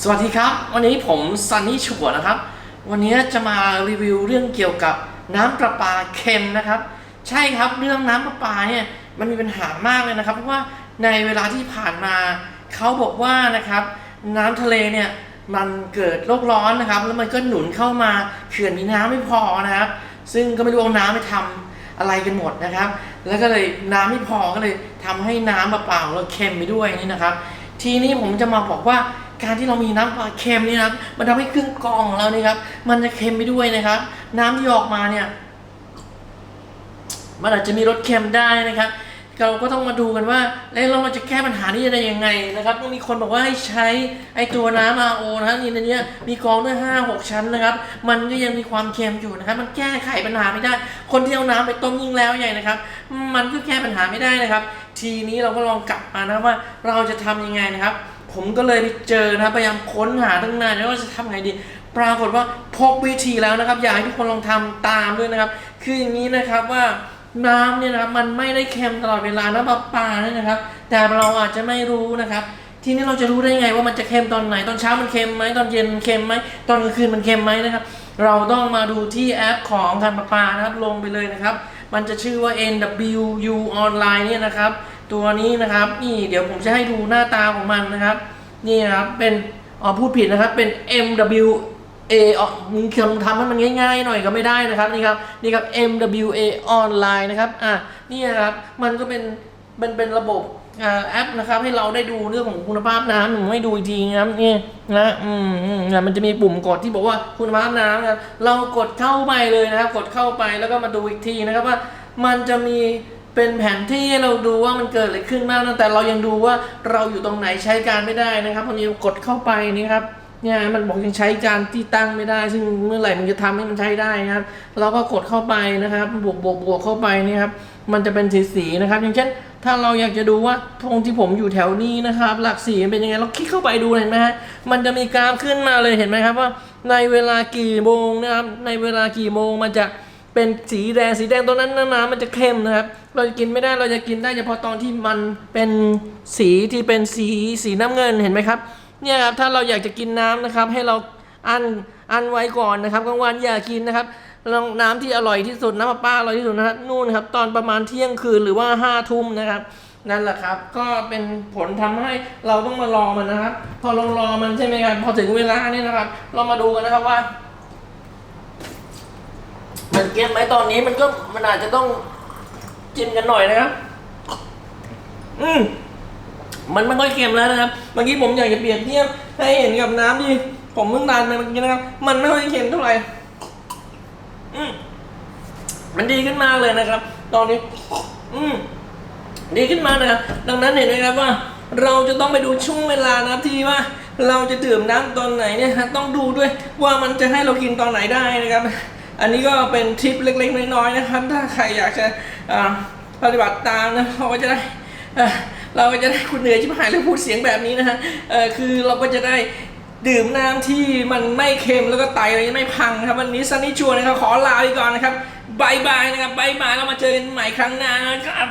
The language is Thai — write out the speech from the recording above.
สวัสดีครับ วันนี้ผมซันนี่ฉวนะครับ วันนี้จะมารีวิวเรื่องเกี่ยวกับน้ำประปาเค็มนะครับ ใช่ครับเรื่องน้ำประปาเนี่ยมันมีปัญหามากเลยนะครับ เพราะว่าในเวลาที่ผ่านมาเขาบอกว่านะครับน้ำทะเลเนี่ยมันเกิดโลกร้อนนะครับ แล้วมันก็หนุนเข้ามาเขื่อนมีน้ำไม่พอนะครับ ซึ่งก็ไม่รู้เอาน้ำไปทำอะไรกันหมดนะครับ แล้วก็เลยน้ำไม่พอก็เลยทำให้น้ำเปล่าๆเราเค็มไปด้วยนี่นะครับ ทีนี้ผมจะมาบอกว่า การที่เรามีน้ำปลาเค็มนี่นะครับ มันทำให้เครื่องกรองของเรานี่ครับ มันจะเค็มไปด้วยนะครับ น้ำที่ออกมาเนี่ย มันอาจจะมีรสเค็มได้นะครับเราก็ต้องมาดูกันว่า แล้วเราจะแก้ปัญหานี้ได้ยังไงนะครับต้องมีคนบอกว่าให้ใช้ไอตัวน้ำ RO นะครับนี่ในนี้มีกองด้วยห้าหกชั้นนะครับ มันก็ยังมีความเค็มอยู่นะครับ มันแก้ไขปัญหาไม่ได้ คนที่เอาน้ำไปต้มยิ่งแล้วใหญ่นะครับ มันก็แก้ปัญหาไม่ได้นะครับ ทีนี้เราก็ลองกลับมานะว่าเราจะทำยังไงนะครับ ผมก็เลยไปเจอนะพยายามค้นหาตั้งนานแล้วว่าจะทำไงดี ปรากฏว่าพบวิธีแล้วนะครับ อยากให้ทุกคนลองทำตามด้วยนะครับ คืออย่างนี้นะครับว่าน้ำเนี่ยนะครับมันไม่ได้เค็มตลอดเวลาน้ำประปลาเนี่ยนะครับ แต่เราอาจจะไม่รู้นะครับทีนี้เราจะรู้ได้ไงว่ามันจะเค็มตอนไหน ตอนเช้ามันเค็มไหมตอนเย็นเค็มไหมตอนกลางคืนมันเค็มไหมนะครับ เราต้องมาดูที่แอปของการประปานะครับลงไปเลยนะครับ มันจะชื่อว่า NWU Online เนี่ยนะครับ ตัวนี้นะครับ นี่เดี๋ยวผมจะให้ดูหน้าตาของมันนะครับ นี่นะครับเป็นอ๋อพูดผิดนะครับเป็น MW A อ๋อมึงทำให้มันง่ายๆหน่อยก็ไม่ได้นะครับนี่ครับนี่ครับ MWA Online นะครับอะนี่นะครับมันก็เป็นเป็นเป็นระบบอ่าแอปนะครับให้เราได้ดูเรื่องของคุณภาพน้ำผมให้ดูอีกทีนะครับนี่นะอืมอืมนะมันจะมีปุ่มกดที่บอกว่าคุณภาพน้ำนะครับเรากดเข้าไปเลยนะครับ กดเข้าไปแล้วก็มาดูอีกทีนะครับว่ามันจะมี เป็นแผนที่ให้เราดูว่ามันเกิดอะไรขึ้นบ้างแต่เรายังดูว่าเราอยู่ตรงไหนใช้การไม่ได้นะครับพอนี้กดเข้าไปนี่ครับเนี่ยมันบอกยังใช้การที่ตั้งไม่ได้ ซึ่งเมื่อไหร่มันจะทำให้มันใช้ได้นะครับ เราก็กดเข้าไปนะครับ บวกบวกบวกเข้าไปนี่ครับ มันจะเป็นสีสีๆนะครับ อย่างเช่น ถ้าเราอยากจะดูว่าตรงที่ผมอยู่แถวนี้นะครับ หลักสีมันเป็นยังไง เราคลิกเข้าไปดูเห็นไหมฮะ มันจะมีกราฟขึ้นมาเลยเห็นไหมครับว่า ในเวลากี่โมงนะครับ ในเวลากี่โมงมันจะ เป็นสีแดงสีแดงตรงนั้นน้ำมันจะเข้มนะครับ เราจะกินไม่ได้เราจะกินได้เฉพาะตอนที่มันเป็นสีที่เป็นสีสีน้ำเงินเห็นไหมครับเนี่ยครับถ้าเราอยากจะกินน้ำนะครับ ให้เราอันอันไว้ก่อนนะครับกลางวันอย่ากินนะครับลองน้ำที่อร่อยที่สุดน้ำประปาอร่อยที่สุดนะครับนู่นครับตอนประมาณเที่ยงคืนหรือว่าห้าทุ่มนะครับนั่นแหละครับ ก็เป็นผลทำให้เราต้องมารอมันนะครับ พอลองรอมันใช่ไหมครับพอถึงเวลานี่นะครับ เรามาดูกันนะครับว่า มันเก็บไหมตอนนี้มันก็มันอาจจะต้องจิ้มกันหน่อยนะครับ อืมมันไม่ค่อยเค็มแล้วนะครับ เมื่อกี้ผมอยากจะเปรียบเทียบให้เห็นกับน้ำที่ผมเพิ่งทานไปเมื่อกี้นะครับ มันไม่ค่อยเค็มเท่าไหร่ อืมมันดีขึ้นมากเลยนะครับ ตอนนี้ อืมดีขึ้นมากนะครับ ดังนั้นเห็นไหมครับว่า เราจะต้องไปดูช่วงเวลานะครับที่ว่าเราจะดื่มน้ำตอนไหนเนี่ยฮะต้องดูด้วยว่ามันจะให้เรากินตอนไหนได้นะครับ อันนี้ก็เป็นทริปเล็กๆ น้อยๆนะครับ ถ้าใครอยากจะปฏิบัติตามนะเราก็จะได้เราก็จะได้คุณเหนื่อยชิบหายแล้วพูดเสียงแบบนี้นะฮะคือเราก็จะได้ดื่มน้ำที่มันไม่เค็มแล้วก็ไตอะไรไม่พังครับวันนี้ซันนี่ชวนนะครับขอลาไปก่อนนะครับบายบายนะครับบายบายแล้วมาเจอกันใหม่ครั้งหน้านะครับ